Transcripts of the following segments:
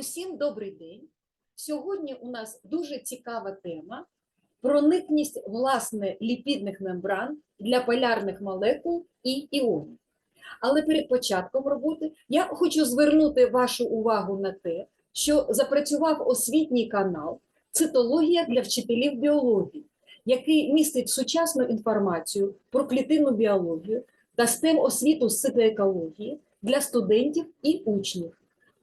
Усім добрий день. Сьогодні у нас дуже цікава тема проникність власне ліпідних мембран для полярних молекул і іонів. Але перед початком роботи я хочу звернути вашу увагу на те, що запрацював освітній канал Цитологія для вчителів біології, який містить сучасну інформацію про клітинну біологію та STEM освіту з цитоекології для студентів і учнів.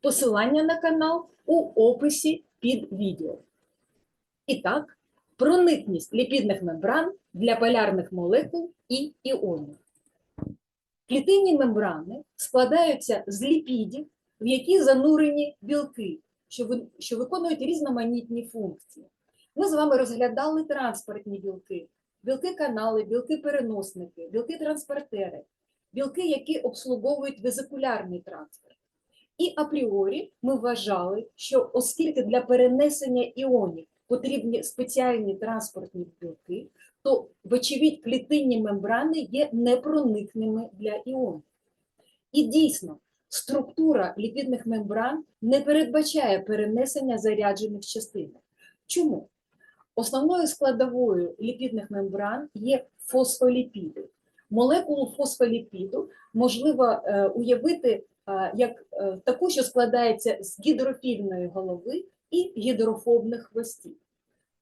Посилання на канал у описі під відео. І так, проникність ліпідних мембран для полярних молекул і іонів. Клітинні мембрани складаються з ліпідів, в які занурені білки, що, ви- що виконують різноманітні функції. Ми з вами розглядали транспортні білки, білки-канали, білки-переносники, білки-транспортери, білки, які обслуговують везикулярний транспорт. І апріорі ми вважали, що оскільки для перенесення іонів потрібні спеціальні транспортні білки, то, вочевидь, клітинні мембрани є непроникними для іонів. І дійсно, структура ліпідних мембран не передбачає перенесення заряджених частинок. Чому? Основною складовою ліпідних мембран є фосфоліпіди. Молекулу фосфоліпіду можливо е, уявити як е, таку, що складається з гідрофільної голови і гідрофобних хвостів.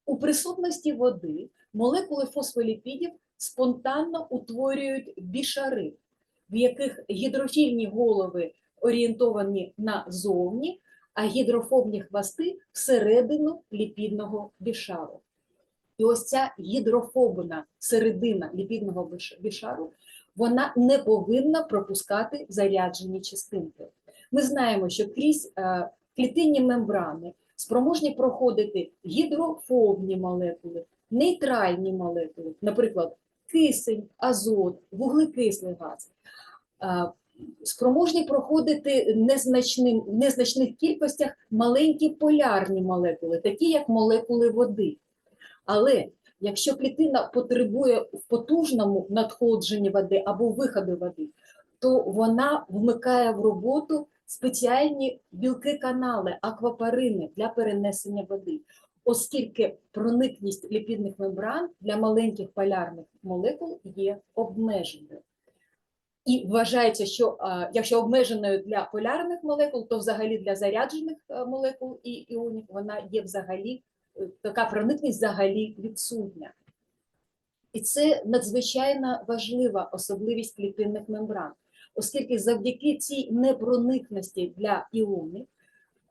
У присутності води молекули фосфоліпідів спонтанно утворюють бішари, в яких гідрофільні голови орієнтовані назовні, а гідрофобні хвости всередину ліпідного бішару. І ось ця гідрофобна середина ліпідного бішару вона не повинна пропускати заряджені частинки. Ми знаємо, що крізь е, клітинні мембрани спроможні проходити гідрофобні молекули, нейтральні молекули, наприклад, кисень, азот, вуглекислий газ. Е, Спроможні проходити в незначних кількостях маленькі полярні молекули, такі як молекули води. Але якщо клітина потребує в потужному надходженні води або виходу води, то вона вмикає в роботу спеціальні білки-канали, аквапарини для перенесення води, оскільки проникність ліпідних мембран для маленьких полярних молекул є обмеженою. І вважається, що якщо обмеженою для полярних молекул, то взагалі для заряджених е, молекул і іонів вона є взагалі така проникність взагалі відсутня. І це надзвичайно важлива особливість клітинних мембран, оскільки завдяки цій непроникності для іонів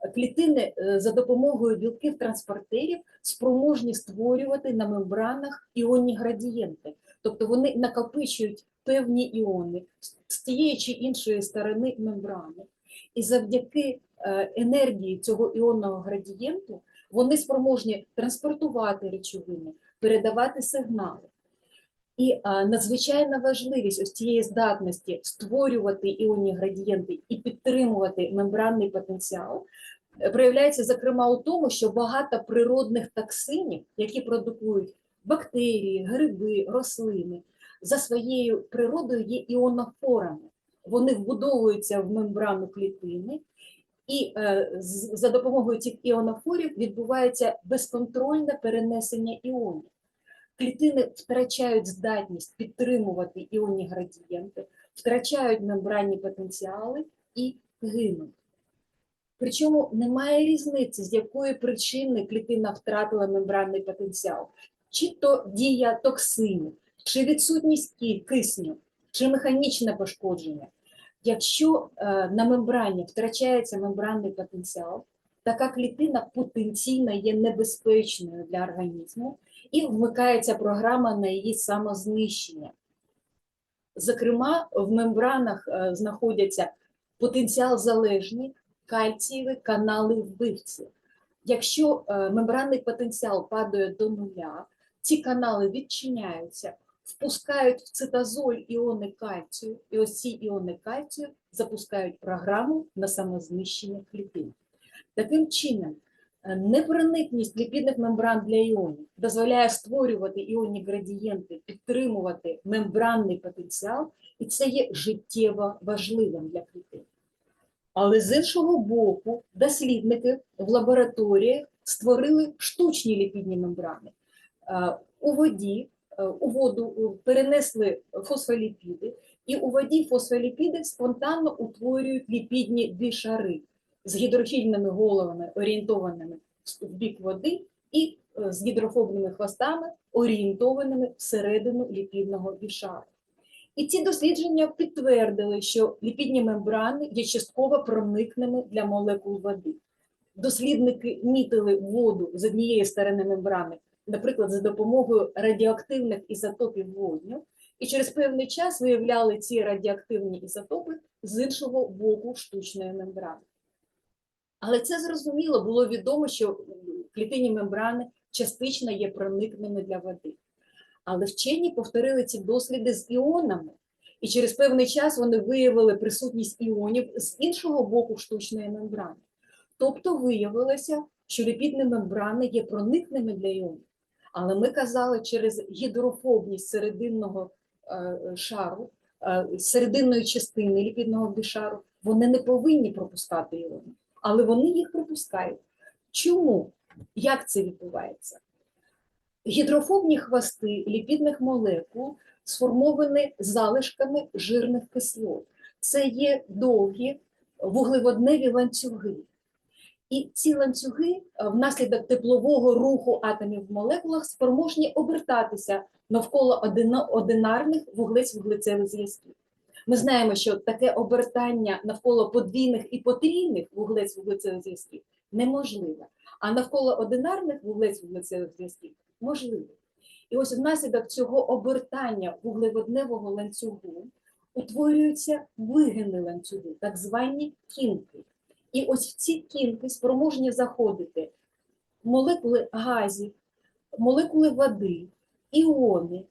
е, клітини е, за допомогою білків транспортерів спроможні створювати на мембранах іонні градієнти, тобто вони накопичують певні іони з- з тієї чи іншої сторони мембрани. І завдяки е, енергії цього іонного градієнту вони спроможні транспортувати речовини, передавати сигнали. І а, надзвичайна важливість ось цієї здатності створювати іонні градієнти і підтримувати мембранний потенціал е, проявляється зокрема у тому, що багато природних токсинів, які продукують бактерії, гриби, рослини, за своєю природою є іонофорами. Вони вбудовуються в мембрану клітини, і е, за допомогою цих іонофорів відбувається безконтрольне перенесення іонів. Клітини втрачають здатність підтримувати іонні градієнти, втрачають мембранні потенціали і гинуть. Причому немає різниці, з якої причини клітина втратила мембранний потенціал, чи то дія токсинів, чи відсутність ки- кисню, чи механічне пошкодження. Якщо е, на мембрані втрачається мембранний потенціал, така клітина потенційно є небезпечною для організму і вмикається програма на її самознищення. Зокрема, в мембранах е, знаходяться потенціал залежні кальцієві канали вбивці. Якщо е, мембранний потенціал падає до нуля, ці канали відчиняються, впускають в цитозоль іони кальцію, і ось ці іони кальцію запускають програму на самознищення клітин. Таким чином, е, непроникність ліпідних мембран для іонів дозволяє створювати іонні градієнти, підтримувати мембранний потенціал, і це є життєво важливим для клітин. Але з іншого боку, дослідники в лабораторіях створили штучні ліпідні мембрани. Е, У воді, у воду е, перенесли фосфоліпіди, і у воді фосфоліпіди спонтанно утворюють ліпідні бішари з гідрофільними головами, орієнтованими в бік води, і е, з гідрофобними хвостами, орієнтованими всередину ліпідного бішару. І ці дослідження підтвердили, що ліпідні мембрани є частково проникними для молекул води. Дослідники мітили воду з однієї сторони мембрани, наприклад, за допомогою радіоактивних ізотопів водню, і через певний час виявляли ці радіоактивні ізотопи з іншого боку штучної мембрани. Але це зрозуміло, було відомо, що клітинні мембрани частично є проникними для води. Але вчені повторили ці досліди з іонами, і через певний час вони виявили присутність іонів з іншого боку штучної мембрани. Тобто виявилося, що ліпідні мембрани є проникними для іонів. Але ми казали, через гідрофобність серединного е, шару, е, серединної частини ліпідного бішару, вони не повинні пропускати іони, але вони їх пропускають. Чому? Як це відбувається? Гідрофобні хвости ліпідних молекул сформовані залишками жирних кислот. Це є довгі вуглеводневі ланцюги. І ці ланцюги е, внаслідок теплового руху атомів в молекулах спроможні обертатися навколо одинарних вуглець-вуглецевих зв'язків. Ми знаємо, що таке обертання навколо подвійних і потрійних вуглець-вуглецевих зв'язків неможливе, а навколо одинарних вуглець-вуглецевих зв'язків можливе. І ось внаслідок цього обертання вуглеводневого ланцюгу утворюються вигини ланцюгу, так звані кінки. І ось в ці кінки спроможні заходити молекули газів, молекули води, іони.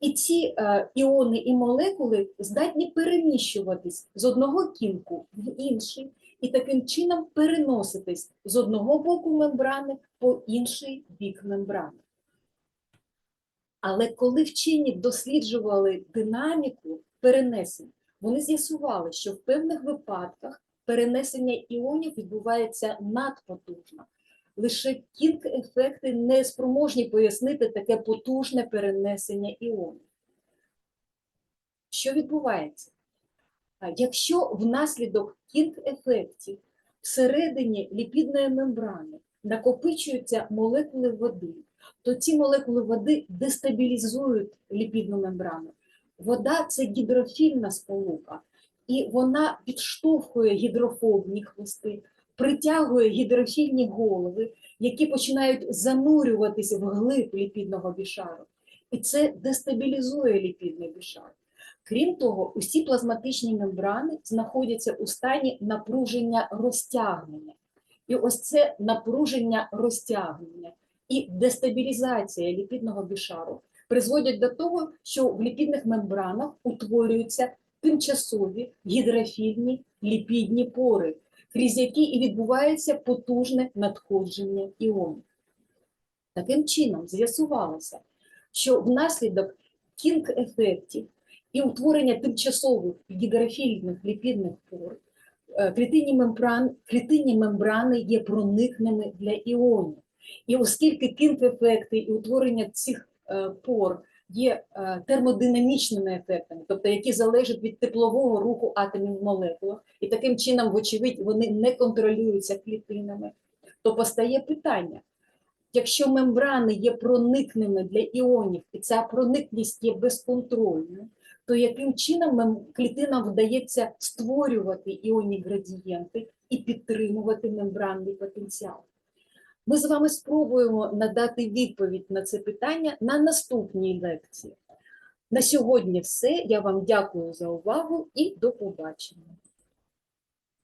І ці е, іони і молекули здатні переміщуватись з одного кінку в інший, і таким чином переноситись з одного боку мембрани по інший бік мембрани. Але коли вчені досліджували динаміку перенесень, вони з'ясували, що в певних випадках перенесення іонів відбувається надпотужно. Лише кінг-ефекти не спроможні пояснити таке потужне перенесення іонів. Що відбувається? Якщо внаслідок кінг-ефектів всередині ліпідної мембрани накопичуються молекули води, то ці молекули води дестабілізують ліпідну мембрану. Вода це гідрофільна сполука, і вона підштовхує гідрофобні хвости, притягує гідрофільні голови, які починають занурюватися в глиб ліпідного бішару. І це дестабілізує ліпідний бішар. Крім того, усі плазматичні мембрани знаходяться у стані напруження розтягнення. І ось це напруження розтягнення і дестабілізація ліпідного бішару призводять до того, що в ліпідних мембранах утворюються тимчасові гідрофільні ліпідні пори, крізь які і відбувається потужне надходження іонів. Таким чином, з'ясувалося, що внаслідок кінг-ефектів і утворення тимчасових гідрофільних ліпідних пор е, клітинні мембрани, клітинні мембрани є проникними для іонів. І оскільки кінг-ефекти і утворення цих е, пор є е, термодинамічними ефектами, тобто які залежать від теплового руху атомів в молекулах, і таким чином, вочевидь, вони не контролюються клітинами, то постає питання. Якщо мембрани є проникними для іонів, і ця проникність є безконтрольною, то яким чином клітинам вдається створювати іонні градієнти і підтримувати мембранний потенціал? Ми з вами спробуємо надати відповідь на це питання на наступній лекції. На сьогодні все. Я вам дякую за увагу і до побачення.